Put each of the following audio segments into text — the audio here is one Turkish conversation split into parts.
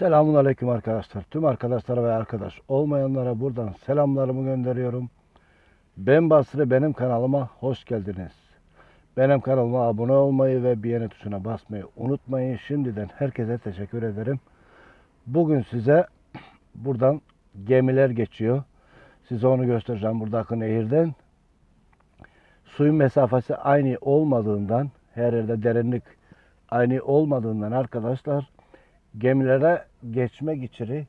Selamun Aleyküm arkadaşlar. Tüm arkadaşlara ve arkadaş olmayanlara buradan selamlarımı gönderiyorum. Ben Basri benim kanalıma hoş geldiniz. Benim kanalıma abone olmayı ve beğeni tuşuna basmayı unutmayın. Şimdiden herkese teşekkür ederim. Bugün size buradan gemiler geçiyor. Size onu göstereceğim buradaki nehirden. Suyun mesafesi aynı olmadığından her yerde derinlik aynı olmadığından arkadaşlar gemilere geçmek için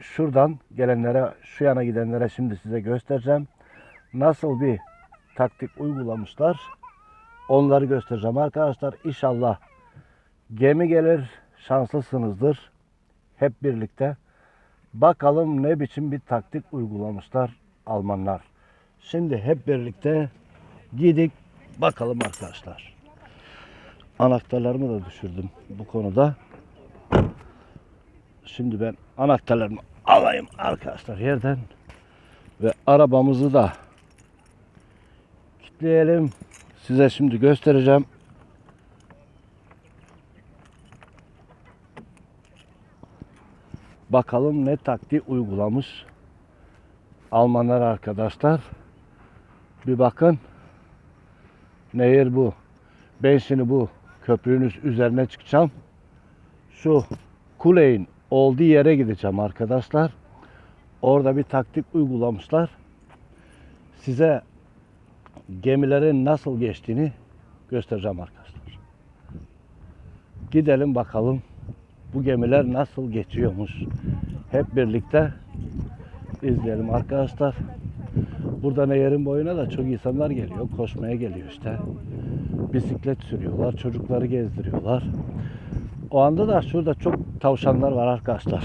şuradan gelenlere, şu yana gidenlere şimdi size göstereceğim. Nasıl bir taktik uygulamışlar. Onları göstereceğim arkadaşlar. İnşallah gemi gelir, şanslısınızdır. Hep birlikte. Bakalım ne biçim bir taktik uygulamışlar Almanlar. Şimdi hep birlikte gidik bakalım arkadaşlar. Anahtarlarımı da düşürdüm bu konuda. Şimdi ben anahtarlarımı alayım arkadaşlar yerden. Ve arabamızı da kilitleyelim. Size şimdi göstereceğim. Bakalım ne taktiği uygulamış Almanlar arkadaşlar. Bir bakın. Nehir bu. Ben şimdi bu köprünün üzerine çıkacağım. Şu kuleyin olduğu yere gideceğim arkadaşlar. Orada bir taktik uygulamışlar. Size gemilerin nasıl geçtiğini göstereceğim arkadaşlar. Gidelim bakalım bu gemiler nasıl geçiyormuş. Hep birlikte izleyelim arkadaşlar. Burada nehirin boyuna da çok insanlar geliyor. Koşmaya geliyor işte. Bisiklet sürüyorlar. Çocukları gezdiriyorlar. O anda da şurada çok tavşanlar var arkadaşlar.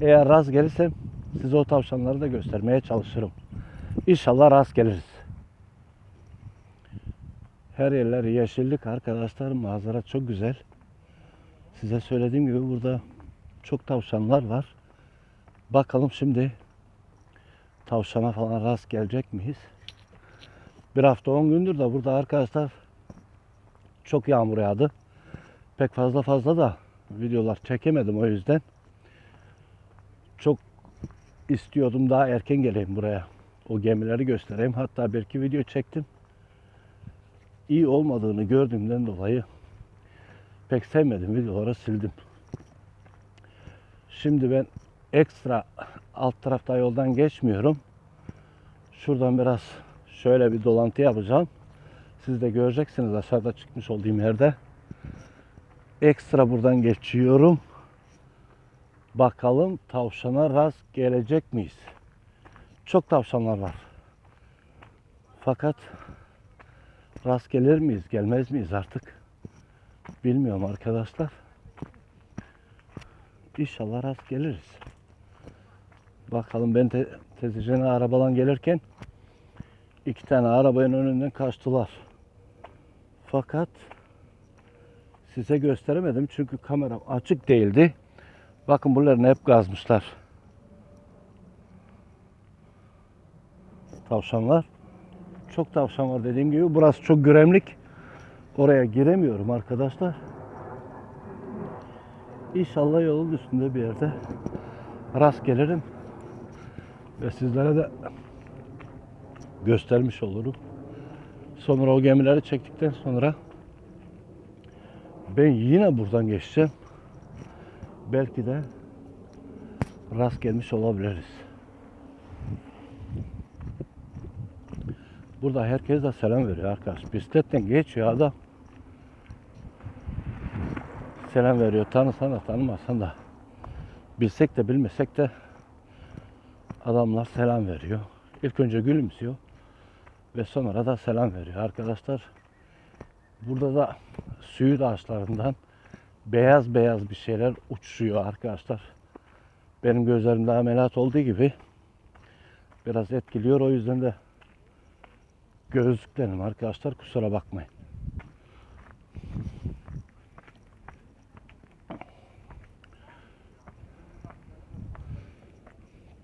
Eğer rast gelirsem size o tavşanları da göstermeye çalışırım. İnşallah rast geliriz. Her yerler yeşillik arkadaşlar. Manzara çok güzel. Size söylediğim gibi burada çok tavşanlar var. Bakalım şimdi tavşana falan rast gelecek miyiz? Bir hafta 10 gündür de burada arkadaşlar çok yağmur yağdı. Pek fazla fazla da videolar çekemedim o yüzden. Çok istiyordum daha erken geleyim buraya. O gemileri göstereyim. Hatta belki video çektim. İyi olmadığını gördüğümden dolayı pek sevmedim videoları sildim. Şimdi ben ekstra alt tarafta yoldan geçmiyorum. Şuradan biraz şöyle bir dolantı yapacağım. Siz de göreceksiniz aşağıda çıkmış olduğum yerde. Ekstra buradan geçiyorum. Bakalım tavşana rast gelecek miyiz? Çok tavşanlar var. Fakat rast gelir miyiz, gelmez miyiz artık? Bilmiyorum arkadaşlar. İnşallah rast geliriz. Bakalım ben te tezicene arabalan gelirken iki tane arabanın önünden kaçtılar. Fakat size gösteremedim çünkü kameram açık değildi. Bakın buralarını hep gazmışlar. Tavşanlar. Çok tavşan var dediğim gibi. Burası çok güremlik. Oraya giremiyorum arkadaşlar. İnşallah yolun üstünde bir yerde rast gelirim. Ve sizlere de göstermiş olurum. Sonra o gemileri çektikten sonra ben yine buradan geçeceğim. Belki de rast gelmiş olabiliriz. Burada herkes de selam veriyor arkadaş. Bisikletten geçiyor adam. Selam veriyor. Tanısan da tanımasan da. Bilsek de bilmesek de adamlar selam veriyor. İlk önce gülümsüyor ve sonra da selam veriyor arkadaşlar. Burada da suyu ağaçlarından beyaz beyaz bir şeyler uçuşuyor arkadaşlar. Benim gözlerimde ameliyat olduğu gibi biraz etkiliyor. O yüzden de gözlüklerim arkadaşlar kusura bakmayın.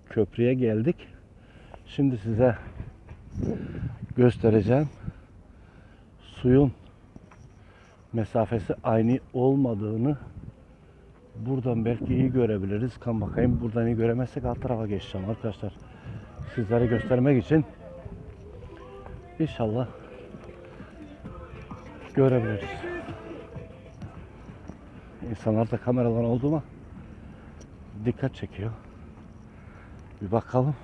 Köprüye geldik. Şimdi size göstereceğim. Suyun mesafesi aynı olmadığını Buradan belki iyi görebiliriz. Kan bakayım buradan iyi göremezsek alt tarafa geçeceğim arkadaşlar. Sizlere göstermek için İnşallah görebiliriz. İnsanlar da kameralar oldu mu dikkat çekiyor. Bir bakalım.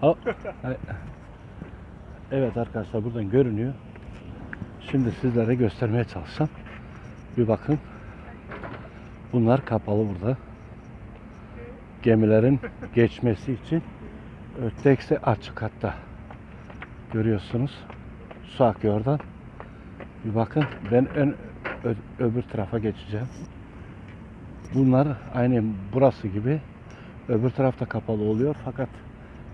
Ha- Evet. Arkadaşlar buradan görünüyor. Şimdi sizlere göstermeye çalışacağım. Bir bakın. Bunlar kapalı burada. Gemilerin geçmesi için öteki açık hatta. Görüyorsunuz. Su akıyor oradan. Bir bakın ben ön ö- öbür tarafa geçeceğim. Bunlar aynı burası gibi öbür tarafta kapalı oluyor fakat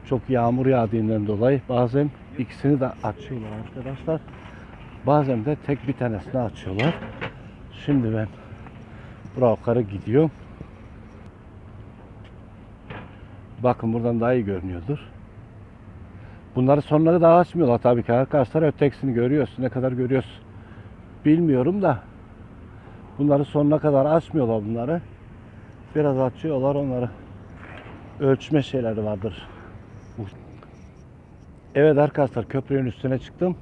çok yağmur yağdığından dolayı bazen ikisini de açıyorlar arkadaşlar. Bazen de tek bir tanesini açıyorlar. Şimdi ben buraya gidiyorum. Bakın buradan daha iyi görünüyordur. Bunları sonları daha açmıyorlar tabii ki arkadaşlar. Ötekisini görüyorsun. Ne kadar görüyorsun bilmiyorum da. Bunları sonuna kadar açmıyorlar bunları. Biraz açıyorlar onları. Ölçme şeyleri vardır. Evet arkadaşlar köprünün üstüne çıktım.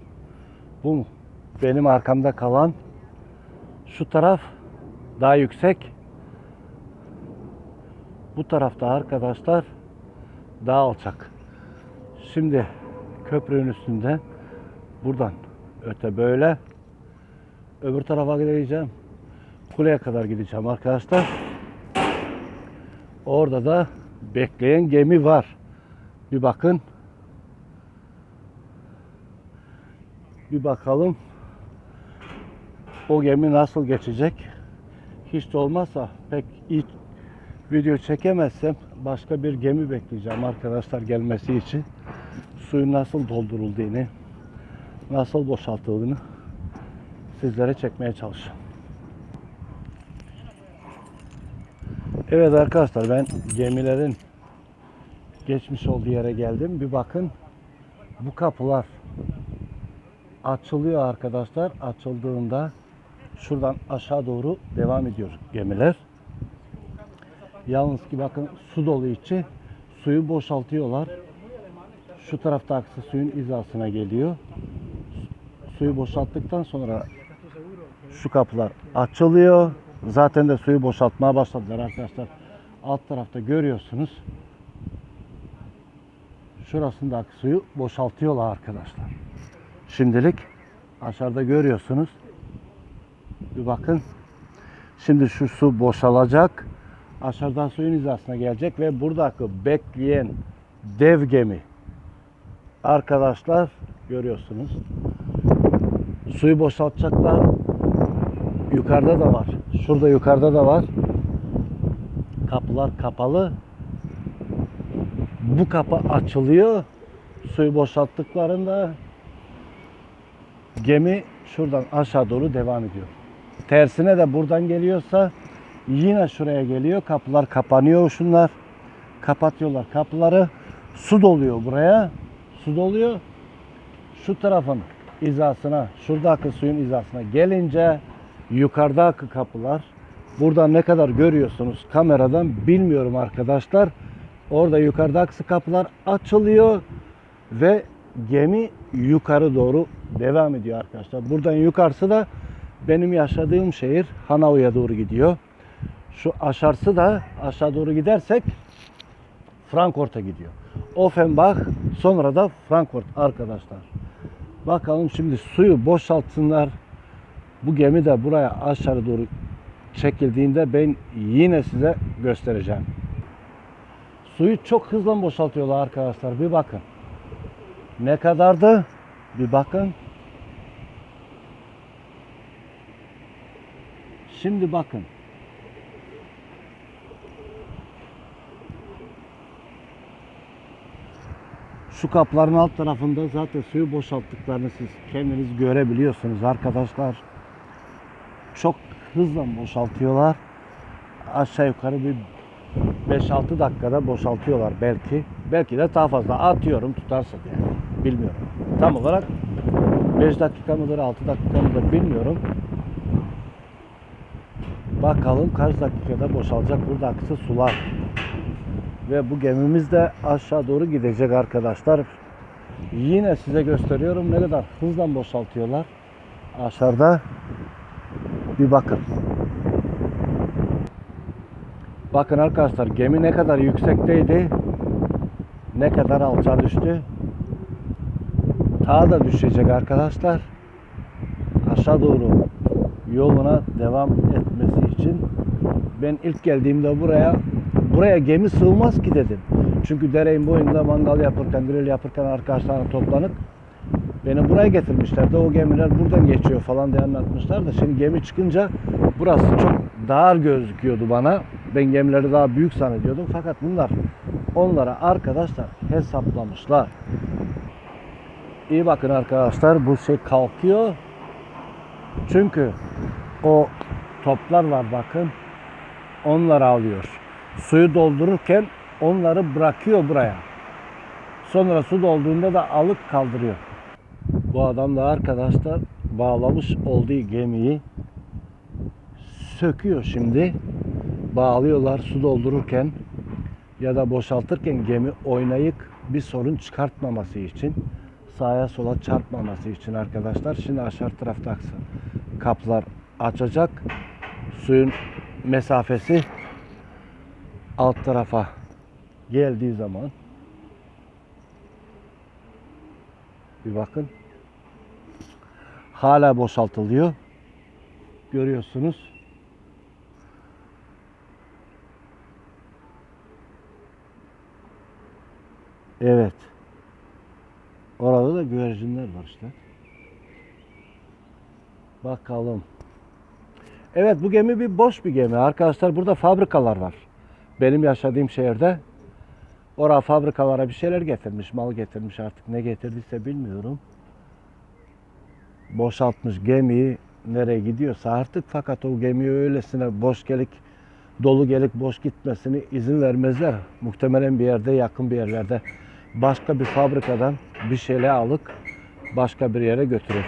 Bu benim arkamda kalan şu taraf daha yüksek. Bu tarafta arkadaşlar daha alçak. Şimdi köprünün üstünde buradan öte böyle öbür tarafa gideceğim. Kuleye kadar gideceğim arkadaşlar. Orada da bekleyen gemi var. Bir bakın. Bir bakalım. O gemi nasıl geçecek? Hiç de olmazsa pek iyi video çekemezsem başka bir gemi bekleyeceğim arkadaşlar gelmesi için. Suyun nasıl doldurulduğunu, nasıl boşaltıldığını sizlere çekmeye çalışacağım. Evet arkadaşlar ben gemilerin geçmiş olduğu yere geldim. Bir bakın bu kapılar açılıyor arkadaşlar. Açıldığında şuradan aşağı doğru devam ediyor gemiler. Yalnız ki bakın su dolu içi suyu boşaltıyorlar. Şu tarafta aksı suyun hizasına geliyor. Suyu boşalttıktan sonra şu kapılar açılıyor. Zaten de suyu boşaltmaya başladılar arkadaşlar. Alt tarafta görüyorsunuz. Şurasındaki suyu boşaltıyorlar arkadaşlar. Şimdilik aşağıda görüyorsunuz. Bir bakın. Şimdi şu su boşalacak. Aşağıdan suyun hizasına gelecek ve buradaki bekleyen dev gemi arkadaşlar görüyorsunuz. Suyu boşaltacaklar. Yukarıda da var. Şurada yukarıda da var. Kapılar kapalı. Bu kapı açılıyor. Suyu boşalttıklarında gemi şuradan aşağı doğru devam ediyor. Tersine de buradan geliyorsa yine şuraya geliyor. Kapılar kapanıyor şunlar. Kapatıyorlar kapıları. Su doluyor buraya. Su doluyor. Şu tarafın hizasına, şuradaki suyun hizasına gelince yukarıdaki kapılar buradan ne kadar görüyorsunuz kameradan bilmiyorum arkadaşlar. Orada yukarıdaki kapılar açılıyor ve gemi yukarı doğru devam ediyor arkadaşlar. Buradan yukarısı da benim yaşadığım şehir Hanavu'ya doğru gidiyor. Şu aşağısı da aşağı doğru gidersek Frankfurt'a gidiyor. Offenbach sonra da Frankfurt arkadaşlar. Bakalım şimdi suyu boşaltsınlar. Bu gemi de buraya aşağı doğru çekildiğinde ben yine size göstereceğim. Suyu çok hızlı boşaltıyorlar arkadaşlar. Bir bakın. Ne kadardı? Bir bakın. Şimdi bakın. Şu kapların alt tarafında zaten suyu boşalttıklarını siz kendiniz görebiliyorsunuz arkadaşlar. Çok hızla boşaltıyorlar. Aşağı yukarı bir 5-6 dakikada boşaltıyorlar belki. Belki de daha fazla atıyorum tutarsa diye. Bilmiyorum. Tam olarak 5 dakika mıdır 6 dakika mıdır bilmiyorum. Bakalım kaç dakikada boşalacak burada aktı sular. Ve bu gemimiz de aşağı doğru gidecek arkadaşlar. Yine size gösteriyorum ne kadar hızla boşaltıyorlar. Aşağıda bir bakın. Bakın arkadaşlar gemi ne kadar yüksekteydi. Ne kadar alçağa düştü. Ta da düşecek arkadaşlar. Aşağı doğru yoluna devam etmesi için ben ilk geldiğimde buraya buraya gemi sığmaz ki dedim. Çünkü dereyin boyunda mangal yapırken, grill yapırken arkadaşlarla toplanıp beni buraya getirmişlerdi. O gemiler buradan geçiyor falan diye anlatmışlar da şimdi gemi çıkınca burası çok dar gözüküyordu bana. Ben gemileri daha büyük zannediyordum. Fakat bunlar onlara arkadaşlar hesaplamışlar. İyi bakın arkadaşlar bu şey kalkıyor. Çünkü o toplar var bakın. Onları alıyor. Suyu doldururken onları bırakıyor buraya. Sonra su dolduğunda da alıp kaldırıyor. Bu adam da arkadaşlar bağlamış olduğu gemiyi söküyor şimdi. Bağlıyorlar su doldururken ya da boşaltırken gemi oynayıp bir sorun çıkartmaması için sağa sola çarpmaması için arkadaşlar. Şimdi aşağı tarafta kaplar açacak. Suyun mesafesi alt tarafa geldiği zaman bir bakın hala boşaltılıyor. Görüyorsunuz. Evet. Orada da güvercinler var işte. Bakalım. Evet bu gemi bir boş bir gemi. Arkadaşlar burada fabrikalar var. Benim yaşadığım şehirde oraya fabrikalara bir şeyler getirmiş, mal getirmiş artık ne getirdiyse bilmiyorum. Boşaltmış gemiyi nereye gidiyorsa artık fakat o gemiyi öylesine boş gelik dolu gelik boş gitmesini izin vermezler. Muhtemelen bir yerde yakın bir yerlerde başka bir fabrikadan bir şeyler alıp başka bir yere götürür.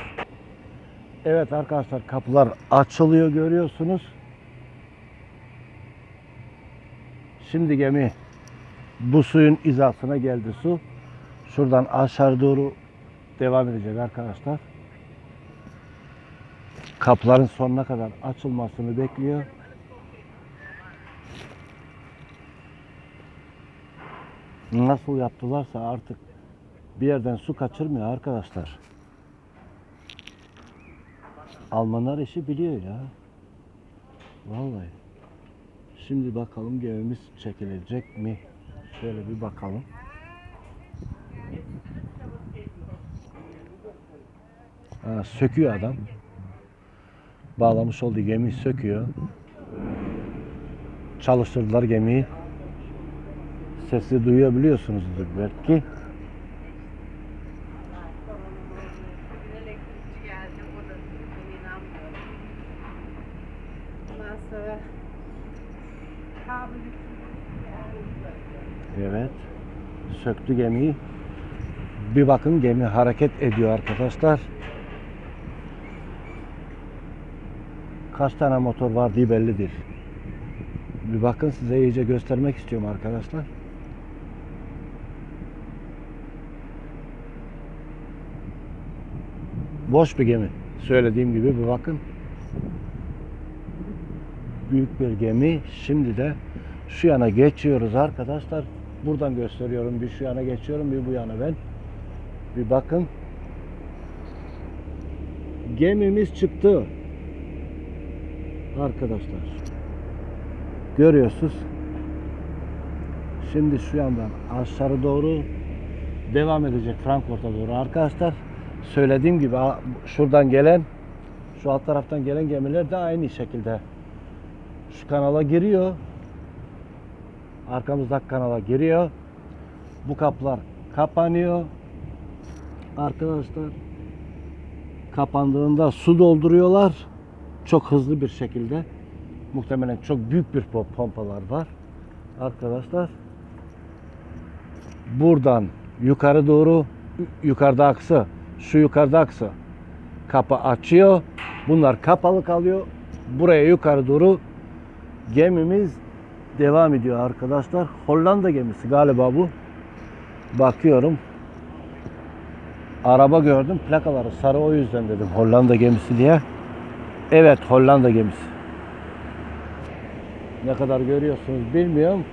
Evet arkadaşlar kapılar açılıyor görüyorsunuz. Şimdi gemi bu suyun izasına geldi su. Şuradan aşağı doğru devam edecek arkadaşlar. Kapıların sonuna kadar açılmasını bekliyor. Nasıl yaptılarsa artık bir yerden su kaçırmıyor arkadaşlar. Almanlar işi biliyor ya. Vallahi. Şimdi bakalım gemimiz çekilecek mi? Şöyle bir bakalım. Ha, söküyor adam. Bağlamış olduğu gemiyi söküyor. Çalıştırdılar gemiyi. Sesi duyabiliyorsunuzdur belki. Evet. Söktü gemiyi. Bir bakın gemi hareket ediyor arkadaşlar. Kaç tane motor var diye belli değil. Bir bakın size iyice göstermek istiyorum arkadaşlar. Boş bir gemi. Söylediğim gibi bir bakın. Büyük bir gemi. Şimdi de şu yana geçiyoruz arkadaşlar. Buradan gösteriyorum. Bir şu yana geçiyorum, bir bu yana ben. Bir bakın. Gemimiz çıktı. Arkadaşlar. Görüyorsunuz. Şimdi şu yandan aşağı doğru devam edecek Frankfurt'a doğru arkadaşlar. Söylediğim gibi şuradan gelen şu alt taraftan gelen gemiler de aynı şekilde şu kanala giriyor. Arkamızdaki kanala giriyor. Bu kaplar kapanıyor. Arkadaşlar kapandığında su dolduruyorlar. Çok hızlı bir şekilde muhtemelen çok büyük bir po- pompalar var. Arkadaşlar buradan yukarı doğru yukarıda aksı şu yukarıda aksı kapı açıyor. Bunlar kapalı kalıyor. Buraya yukarı doğru gemimiz devam ediyor arkadaşlar. Hollanda gemisi galiba bu. Bakıyorum. Araba gördüm. Plakaları sarı o yüzden dedim Hollanda gemisi diye. Evet Hollanda gemisi. Ne kadar görüyorsunuz bilmiyorum.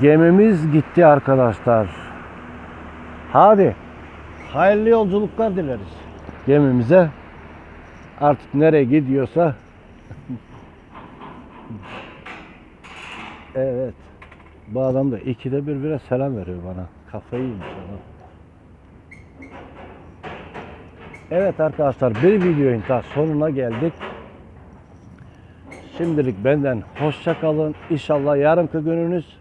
Gemimiz gitti arkadaşlar. Hadi. Hayırlı yolculuklar dileriz gemimize. Artık nereye gidiyorsa. evet. Bu adam da ikide bir bire selam veriyor bana. Kafayı yemiş adam. Evet arkadaşlar bir videonun daha sonuna geldik. Şimdilik benden hoşça kalın. İnşallah yarınki gününüz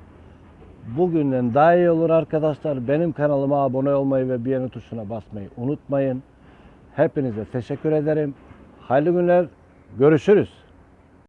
bugünden daha iyi olur arkadaşlar. Benim kanalıma abone olmayı ve beğeni tuşuna basmayı unutmayın. Hepinize teşekkür ederim. Hayırlı günler. Görüşürüz.